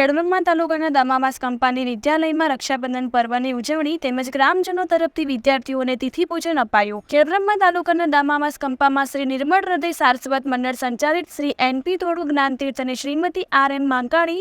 ખેડબ્રહ્મા તાલુકાના દામાવાસ કંપાની વિદ્યાલયમાં રક્ષાબંધન પર્વની ઉજવણી તેમજ ગ્રામજનો તરફથી વિદ્યાર્થીઓને તિથિ પૂજન અપાયું. ખેડબ્રહ્મા તાલુકાના દામાવાસ કંપામાં શ્રી નિર્મળ હૃદય સારસ્વત મંડળ સંચાલિત શ્રી એનપી તોડુ જ્ઞાનતીર્થ અને શ્રીમતી આર એમ માંકાણી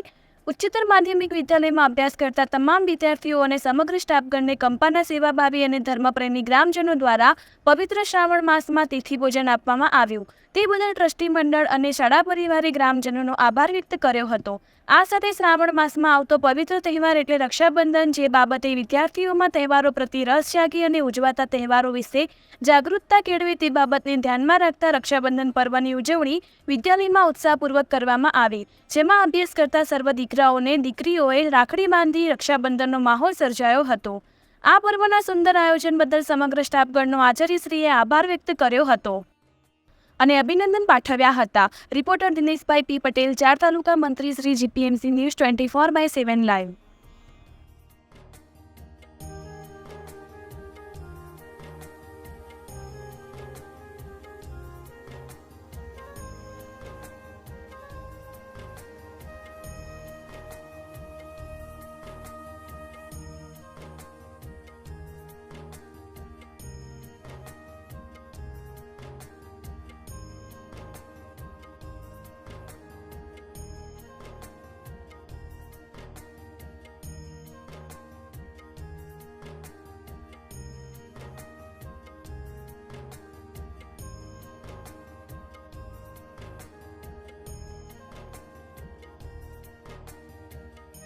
ઉચ્ચતર માધ્યમિક વિદ્યાલયમાં અભ્યાસ કરતા તમામ વિદ્યાર્થીઓ અને સમગ્ર સ્ટાફગણને કંપાના સેવાભાવી અને ધર્મપ્રેમી ગ્રામજનો દ્વારા પવિત્ર શ્રાવણ માસમાં તિથિ ભોજન આપવામાં આવ્યું. તે બદલ ટ્રસ્ટી મંડળ અને શાળા પરિવારે ગ્રામજનોનો આભાર વ્યક્ત કર્યો હતો. આ સાથે શ્રાવણ માસમાં આવતો પવિત્ર તહેવાર એટલે રક્ષાબંધન, જે બાબતે વિદ્યાર્થીઓમાં તહેવારો પ્રતિ રસ જાગી અને ઉજવાતા તહેવારો વિશે જાગૃતતા કેળવે તે બાબતને ધ્યાનમાં રાખતા રક્ષાબંધન પર્વની ઉજવણી વિદ્યાલયમાં ઉત્સાહપૂર્વક કરવામાં આવી. જેમાં અભ્યાસ કરતા સર્વ દીકરાઓને દીકરીઓએ રાખડી બાંધી રક્ષાબંધનનો માહોલ સર્જાયો હતો. આ પર્વના સુંદર આયોજન બદલ સમગ્ર સ્ટાફગણનો આચાર્યશ્રીએ આભાર વ્યક્ત કર્યો હતો. અને અભિનંદન પાઠવ્યા હતા. રિપોર્ટર દિનેશભાઈ પી પટેલ, ચાર તાલુકા મંત્રી Shri GPMC news twenty four by seven live.